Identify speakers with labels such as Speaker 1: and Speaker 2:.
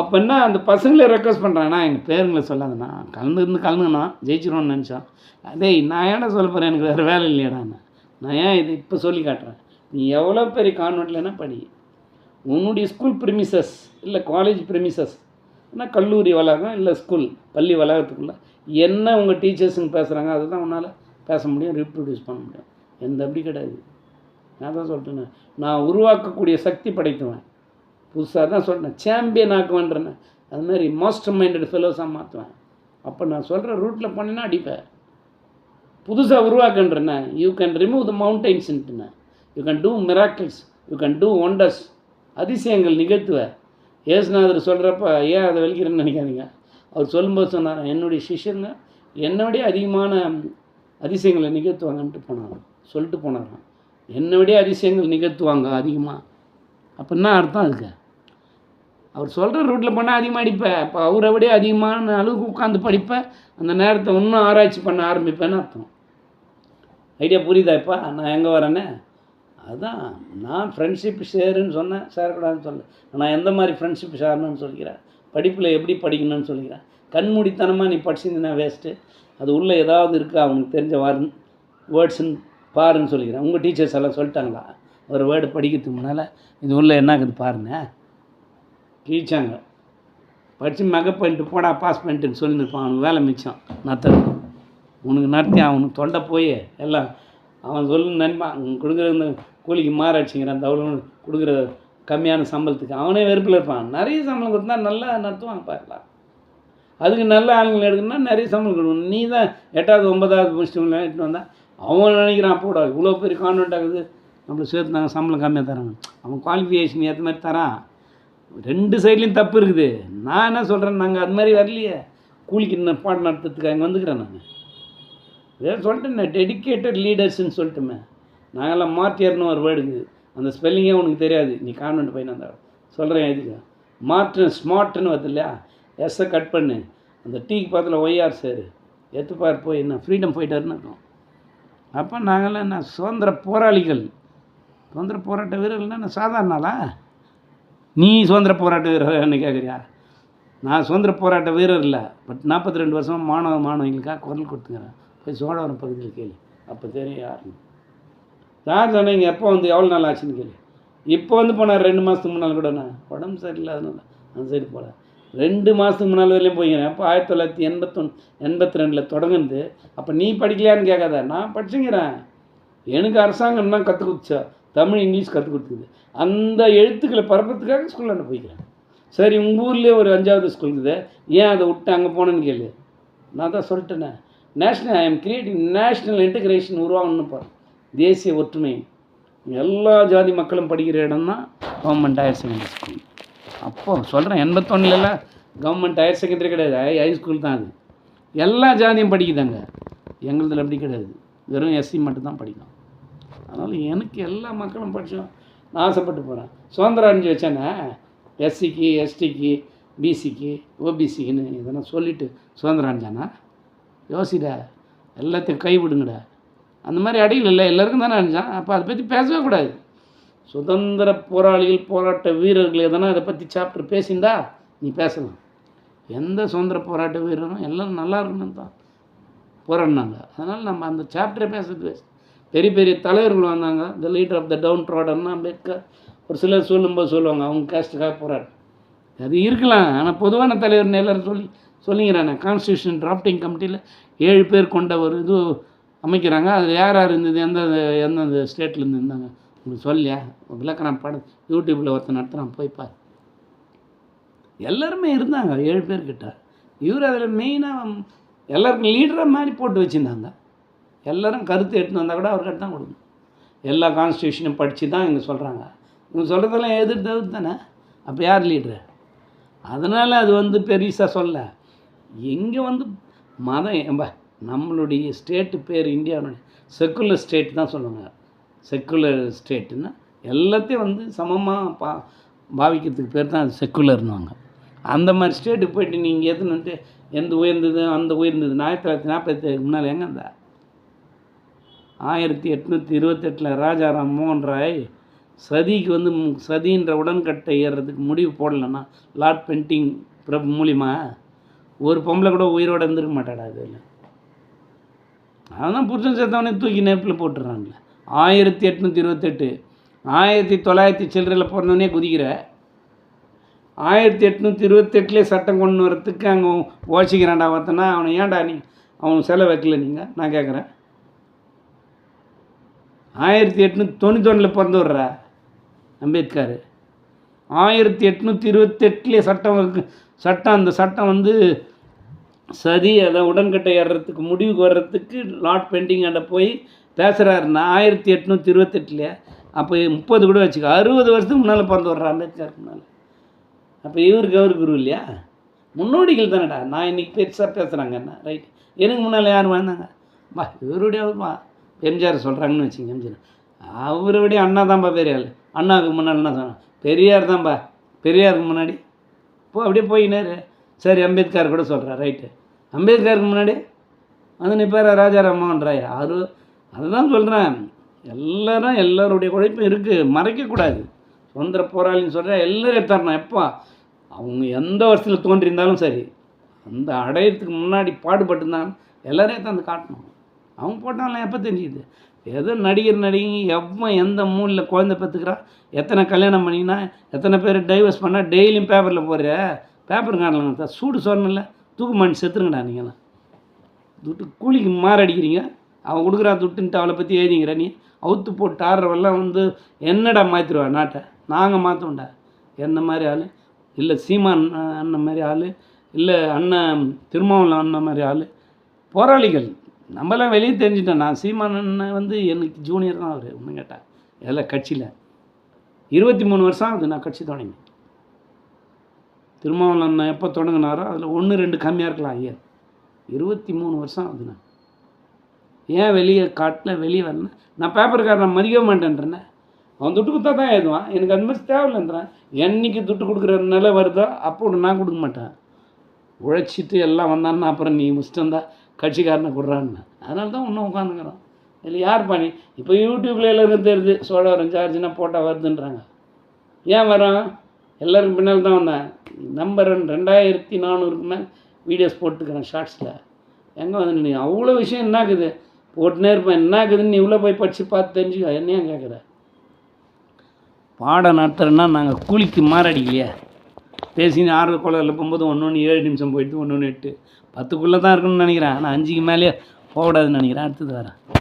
Speaker 1: அப்போ என்ன அந்த பசங்களே ரெக்வஸ்ட் பண்ணுறாங்கண்ணா எங்கள் பேருங்களை சொல்லாதண்ணா கலந்துருந்து கலந்துங்கண்ணா ஜெயிச்சிருவோம்னு நினச்சோம். அதே நான் ஏன்னா சொல்ல போகிறேன் எனக்கு வேறு வேலை இல்லையாடாண்ணா நான் ஏன் இது இப்போ சொல்லி காட்டுறேன்? நீ எவ்வளோ பெரிய கான்வெண்ட்லன்னா படி? உன்னுடைய ஸ்கூல் ப்ரிமிசஸ் இல்லை காலேஜ் ப்ரிமிசஸ் ஆனால் கல்லூரி வளாகம் இல்லை ஸ்கூல் பள்ளி வளாகத்துக்குள்ளே என்ன உங்கள் டீச்சர்ஸுங்க பேசுகிறாங்க அதுதான் உன்னால் பேச முடியும் ரீப்ரொடியூஸ் பண்ண முடியும். எந்த அப்படி கிடையாது. நான் தான் சொல்லிட்டேனே நான் உருவாக்கக்கூடிய சக்தி படைத்துவேன். புதுசாக தான் சொல்கிறேன் சாம்பியன் ஆக்குவேன்றேன். அது மாதிரி மாஸ்டர் மைண்டட் ஃபெலோஸாக மாற்றுவேன் அப்போ நான் சொல்கிற ரூட்டில் போனேன்னா அடிப்பேன். புதுசாக உருவாக்குன்றேண்ணே you can remove the மவுண்டைன்ஸ்ன்ட்டுண்ணே you can do miracles you can do wonders அதிசயங்கள் நிகழ்த்துவ ஏசுநாதர் சொல்கிறப்ப ஏன் அதை வலிக்கிறேன்னு நினைக்காதீங்க. அவர் சொல்லும்போது சொன்னார் என்னுடைய சிஷ்யங்க என்னை விட அதிகமான அதிசயங்களை நிகழ்த்துவாங்கன்ட்டு போனார் சொல்லிட்டு போனாராம். என்னை விட அதிசயங்கள் நிகழ்த்துவாங்க அதிகமாக அப்போ என்ன அர்த்தம் அதுக்கு? அவர் சொல்கிற ரூட்டில் போனால் அதிகமாக அடிப்பேன் அப்போ அவரை விட அதிகமான அளவுக்கு உட்காந்து படிப்பேன் அந்த நேரத்தை இன்னும் ஆராய்ச்சி பண்ண ஆரம்பிப்பேன்னு அர்த்தம். ஐடியா புரியுதா இப்போ? நான் எங்கே வரேன்னு? அதுதான் நான் ஃப்ரெண்ட்ஷிப் ஷேருன்னு சொன்னேன். சேரக்கூடாதுன்னு சொல்ல நான் எந்த மாதிரி ஃப்ரெண்ட்ஷிப் ஷேர்னு சொல்லிக்கிறேன்? படிப்பில் எப்படி படிக்கணும்னு சொல்லிக்கிறேன். கண்மூடித்தனமாக நீ படிச்சிருந்தீங்கன்னா வேஸ்ட்டு அது உள்ளே ஏதாவது இருக்கா? அவனுக்கு தெரிஞ்ச வார்டு வேர்ட்ஸுன்னு பாருன்னு சொல்லிக்கிறேன். உங்கள் டீச்சர்ஸ் எல்லாம் சொல்லிட்டாங்களா? ஒரு வேர்டு படிக்கிறதுக்கு முன்னால்? இது உள்ளே என்ன இருக்குது பாருங்க. கீழ்ச்சாங்க படித்து மெக பண்ணிட்டு போடா பாஸ் பண்ணிட்டுன்னு சொல்லியிருப்பான் அவனுக்கு வேலை மிச்சம். நத்தம். உனக்கு நடத்தி அவனுக்கு தொண்டை போய் எல்லாம் அவன் சொல்லு நினைப்பான். கொடுக்குற இந்த கூலிக்கு மாறாச்சுங்கிறான் தவளை கொடுக்குற கம்மியான சம்பளத்துக்கு அவனே வெறுப்பில் இருப்பான். நிறைய சம்பளம் கொடுத்தா நல்லா நடத்துவான் பாருலாம் அதுக்கு நல்ல ஆளுங்களை எடுக்கணும்னா நிறைய சம்பளம் கொடுக்கணும். நீ தான் எட்டாவது ஒன்பதாவது முடிச்சுட்டு எடுத்துட்டு வந்தால் அவன் நினைக்கிறான் போடா இவ்வளோ பெரிய கான்வெண்ட் ஆகுது. நம்மளை சேர்த்து நாங்கள் சம்பளம் கம்மியாக தராங்க அவன் குவாலிஃபிகேஷன் ஏற்ற மாதிரி தரான். ரெண்டு சைட்லேயும் தப்பு இருக்குது. நான் என்ன சொல்கிறேன் நாங்கள் அது மாதிரி வரலையே. கூலிக்கு இன்னும் பாடம் நடத்துறதுக்கு அங்கே வந்துக்கிறேன் நான். வேறு சொல்லிட்டேன் டெடிக்கேட்டட் லீடர்ஸ்ன்னு சொல்லிட்டுமே நாங்கள்லாம் மாற்றியர்னு ஒரு வேர்டுக்கு அந்த ஸ்பெல்லிங்கே உனக்கு தெரியாது. நீ கான்வெண்ட் பையன் அந்த சொல்கிறேன் எதுக்கு? மாற்று ஸ்மார்ட்னு வருது இல்லையா? எஸ்ஸை கட் பண்ணு. அந்த டீக்கு பக்கத்தில் ஒய்ஆர் சார். எத்துப்பார் போய் என்ன ஃப்ரீடம் ஃபைட்டர்னு இருக்கும் அப்போ நாங்களாம் என்ன சுதந்திர போராளிகள். சுதந்திர போராட்ட வீரர்கள்னா என்ன சாதாரண நீ சுதந்திர போராட்ட வீரர்னு கேட்குறியா நான் சுதந்திர போராட்ட வீரர் இல்லை. பட் நாற்பத்தி ரெண்டு வருஷமாக மாணவ மாணவிகளுக்காக குரல் கொடுத்துக்கிறேன். போய் சோழவரம் பகுதியில் கேள்வி அப்போ தெரியும் யாருன்னு. யார் சொன்னீங்க எப்போ வந்து எவ்வளோ நாள் ஆச்சுன்னு கேள்வி இப்போ வந்து போனார் ரெண்டு மாதத்துக்கு முன்னால் கூட நான் உடம்பு சரியில்லாதனால அந்த சைடு போகல ரெண்டு மாதத்துக்கு முன்னால் வரையிலும் போய்க்கிறேன். அப்போ ஆயிரத்தி தொள்ளாயிரத்தி எண்பத்தொன்று எண்பத்தி ரெண்டில் தொடங்குது அப்போ நீ படிக்கலையான்னு கேட்காத. நான் படிச்சுங்கிறேன். எனக்கு அரசாங்கம் தான் கற்றுக் தமிழ் இங்கிலீஷ் கற்றுக் கொடுத்துக்குது. அந்த எழுத்துக்களை பரப்புறதுக்காக ஸ்கூலில் நான் போய்க்கிறேன் சரி உங்கள் ஊர்லேயே ஒரு அஞ்சாவது ஸ்கூல் இருக்குது. ஏன் அதை விட்டு அங்கே போனேன்னு கேளு. நான் தான் சொல்லிட்டேனே. National I am creating national integration உருவாகணும்னு பாரு. தேசிய ஒற்றுமை. எல்லா ஜாதி மக்களும் படிக்கிற இடம் தான் கவர்மெண்ட் ஹையர் செகண்டரி ஸ்கூல் அப்போ சொல்கிறேன் எண்பத்தொன்னுலலாம் கவர்மெண்ட் ஹையர் செகண்டரி கிடையாது. ஹை ஹை ஸ்கூல் தான் அது. எல்லா ஜாதியும் படிக்குதாங்க. எங்களுதில் அப்படி கிடையாது. வெறும் எஸ்சி மட்டும்தான் படிக்கும் அதனால் எனக்கு எல்லா மக்களும் படித்தோம் நான் ஆசைப்பட்டு போகிறேன் சுதந்திரம் அணிஞ்சு வச்சானே எஸ்சிக்கு எஸ்டிக்கு பிசிக்கு ஓபிசிக்குன்னு இதெல்லாம் சொல்லிவிட்டு சுதந்திரம் அணிஞ்சானா யோசிடா எல்லாத்தையும் கைவிடுங்கடா. அந்த மாதிரி அடியில் இல்லை எல்லாருக்கும் தானே அணிஞ்சான் அப்போ அதை பற்றி பேசவே கூடாது. சுதந்திர போராளிகள் போராட்ட வீரர்கள் எதனா இதை பற்றி சாப்டர் பேசியிருந்தா நீ பேசலாம். எந்த சுதந்திர போராட்ட வீரரும் எல்லோரும் நல்லா இருக்கணும் தான் போராடினாங்க. அதனால் நம்ம அந்த சாப்டரை பேசுறது waste. பெரிய பெரிய தலைவர்கள் வந்தாங்க. The leader of the town ட்ராடர்னு Ambedkar ஒரு சிலர் சொல்லும்போது சொல்லுவாங்க அவங்க கேஸ்ட்டுக்காக போகிறார் அது இருக்கலாம். ஆனால் பொதுவான தலைவர்னு எல்லாரும் சொல்லி சொல்லிங்கிறானே கான்ஸ்டியூஷன் டிராஃப்டிங் கமிட்டியில் ஏழு பேர் கொண்ட ஒரு இது அமைக்கிறாங்க. அதில் யார் யார் இருந்தது? எந்த எந்தெந்த ஸ்டேட்லேருந்து இருந்தாங்க? உங்களுக்கு சொல்லியா? விளக்கணம் படம் யூடியூப்பில் ஒருத்தன் நடத்துகிறான் போய்ப்பா எல்லாருமே இருந்தாங்க ஏழு பேர்கிட்ட. இவர் அதில் மெயினாக எல்லாருக்கும் லீடராக மாதிரி போட்டு வச்சுருந்தாங்க. எல்லாரும் கருத்து எடுத்துன்னு வந்தால் கூட அவர்கிட்ட தான் கொடுக்கணும். எல்லா கான்ஸ்டியூஷனும் படித்து தான் இங்கே சொல்கிறாங்க இவங்க சொல்கிறதெல்லாம் எதிர்த்து எதிர்த்து தானே? அப்போ யார் லீட்ரு அதனால் அது வந்து பெருசாக சொல்ல. எங்கே வந்து மதம் ஏம்பா நம்மளுடைய ஸ்டேட்டு பேர் இந்தியாவுடைய செக்குலர் ஸ்டேட் தான் சொல்லுவாங்க. செக்குலர் ஸ்டேட்டுன்னா எல்லாத்தையும் வந்து சமமாக பா பாவிக்கிறதுக்கு பேர் தான் அது செக்குலர்னுவாங்க அந்த மாதிரி ஸ்டேட்டுக்கு போயிட்டு நீங்கள் எதுன்னு எந்த உயர்ந்தது அந்த உயர்ந்தது? ஆயிரத்தி தொள்ளாயிரத்தி நாற்பத்தி முன்னால் எங்கே இருந்தா ஆயிரத்தி எட்நூற்றி இருபத்தெட்டில் ராஜாராம் மோகன் ராய் சதிக்கு வந்து சதின்ற உடன்கட்டை ஏறுறதுக்கு முடிவு போடலைன்னா லார்ட் பெயிண்டிங் பிரபு மூலிமா ஒரு பொம்பளை கூட உயிரோட இருந்திருக்க மாட்டாடா அதில் அதான் புருஷன் சேர்த்தவனே தூக்கி நெருப்பில் போட்டுடுறாங்களே ஆயிரத்தி எட்நூற்றி இருபத்தெட்டு ஆயிரத்தி தொள்ளாயிரத்தி சில்லறையில் பிறந்தவனே குதிக்கிற ஆயிரத்தி எட்நூற்றி இருபத்தெட்டுலேயே சட்டம் கொண்டு வரத்துக்கு அங்கே ஓசிக்கிறான்டா ஒருத்தனா. அவனை ஏன்டா நீ அவன் செலவு வைக்கல நீங்கள் நான் கேட்குறேன் ஆயிரத்தி எட்நூற்றி தொண்ணூத்தொன்னில் பிறந்து விட்றா அம்பேத்கர். ஆயிரத்தி எட்நூற்றி இருபத்தெட்டுலேயே சட்டம் சட்டம் அந்த சட்டம் வந்து சதி அதை உடன்கட்டை ஏறுறதுக்கு முடிவுக்கு வர்றதுக்கு லாட் பெண்டிங் அண்ட போய் பேசுகிறாருன்னா ஆயிரத்தி எட்நூற்றி இருபத்தெட்டுலையே அப்போ முப்பது கூட வச்சுக்க அறுபது வருஷத்துக்கு முன்னால் பிறந்து வர்ற அம்பேத்கருக்கு முன்னால். அப்போ இவருக்கு அவர் குரு இல்லையா? முன்னோடிகள் தானேடா. நான் இன்றைக்கி பெருசாக பேசுகிறாங்க என்ன ரைட் எனக்கு முன்னால் யார் வாழ்ந்தாங்க? பா இவருடைய பா எம்ஜிஆர் சொல்கிறாங்கன்னு வச்சுங்க எம்ஜிஆர். அவரை விட அண்ணா தான்ப்பா பெரிய ஆள் அண்ணாவுக்கு முன்னாடி என்ன சொன்னான் பெரியார் தான்ப்பா பெரியாருக்கு முன்னாடி. போ அப்படியே போயினாரு சரி அம்பேத்கர் கூட சொல்கிறார் ரைட்டு. அம்பேத்கருக்கு முன்னாடி வந்து நிற்பார் ராஜாராமன்றாய் யாரு அதுதான் சொல்கிறேன் எல்லாரும் எல்லாருடைய உழைப்பும் இருக்குது மறைக்கக்கூடாது சுதந்திர போராளின்னு சொல்கிறேன் எல்லோரும் தரணும் எப்போ? அவங்க எந்த வருஷத்தில் தோன்றியிருந்தாலும் சரி அந்த அடையிறதுக்கு முன்னாடி பாடுபட்டிருந்தாலும் எல்லாரையும் தந்து காட்டணும். அவங்க போட்டாலாம் எப்போ தெரிஞ்சுது? ஏதோ நடிகர் நடிகை எவன் எந்த மூலில் குழந்தை பெற்றுக்கிறா எத்தனை கல்யாணம் பண்ணினா எத்தனை பேர் டைவர்ஸ் பண்ணால் டெய்லியும் பேப்பரில் போடுற? பேப்பர் காணலாம் சூடு சொன்னல தூக்கு மாண்டி செத்துருங்கடா நீங்களாம் துட்டு கூலிக்கு மாறடிக்கிறீங்க அவன் கொடுக்குறா துட்டுன்ட்டு அவளை பற்றி எழுதிங்கிற நீ. அவுத்து போட்டு ஆடுறவெல்லாம் வந்து என்னடா மாற்றிடுவா நாட்டை? நாங்கள் மாற்றோம்டா என்ன மாதிரி ஆள்? இல்லை சீமான் அண்ணன் மாதிரி ஆள்? இல்லை அண்ணன் திருமாவளம் அண்ணன் மாதிரி ஆள்? போராளிகள். நம்மளாம் வெளியே தெரிஞ்சிட்டோம். நான் சீமான வந்து எனக்கு ஜூனியர் தான் அவர் ஒன்று கேட்டால் எல்லாம் கட்சியில். இருபத்தி மூணு வருஷம் ஆகுது நான் கட்சி தொடங்கி. திருமாவளவன் அண்ணன் எப்போ தொடங்கினாரோ அதில் ஒன்று ரெண்டு கம்மியாக இருக்கலாம் ஐயா. இருபத்தி மூணு வருஷம் ஆகுது நான். ஏன் வெளியே காட்டில் வெளியே வரல? நான் பேப்பர்காரனை மதிக்க மாட்டேன்றேன்னே அவன் துட்டு கொடுத்தா தான் எழுதுவான். எனக்கு அந்த மாதிரி தேவையில்லைன்றான். என்றைக்கு துட்டு கொடுக்குற நிலை வருதோ அப்போ நான் கொடுக்க மாட்டேன். உழைச்சிட்டு எல்லாம் வந்தான்னா அப்புறம் நீ முஷ்டந்தான் கட்சிக்காரனை கொடுறான்னு. அதனால தான் இன்னும் உட்காந்துக்கிறோம். இதில் யார் பண்ணி இப்போ யூடியூப்பில் எல்லாருக்கும் தெரியுது சோழவரம் சார்ஜ்னா போட்டால் வருதுன்றாங்க. ஏன் வரோம்? எல்லோரும் பின்னால் தான் வந்தேன் நம்பர் ரெண்டாயிரத்தி நானூறுக்கு மேலே வீடியோஸ் போட்டுக்கிறேன் ஷார்ட்ஸில் எங்கே வந்து நீ அவ்வளோ விஷயம் என்னாக்குது போட்டுனே இருப்பேன். என்னாக்குதுன்னு நீ இவ்வளோ போய் படித்து பார்த்து தெரிஞ்சுக்க என்னையா கேட்குற பாடம் நடத்துகிறேன்னா நாங்கள் கூலிக்கு மாரடிக்கலையே. பேசின்னு ஆறு குளரில் போகும்போது ஒன்று ஒன்று ஏழு நிமிஷம் போயிட்டு ஒன்று ஒன்று எட்டு. பத்துக்குள்ளே தான் இருக்கணும்னு நினைக்கிறேன். ஆனால் அஞ்சுக்கு மேலேயே போகக்கூடாதுன்னு நினைக்கிறேன். அடுத்தது வரேன்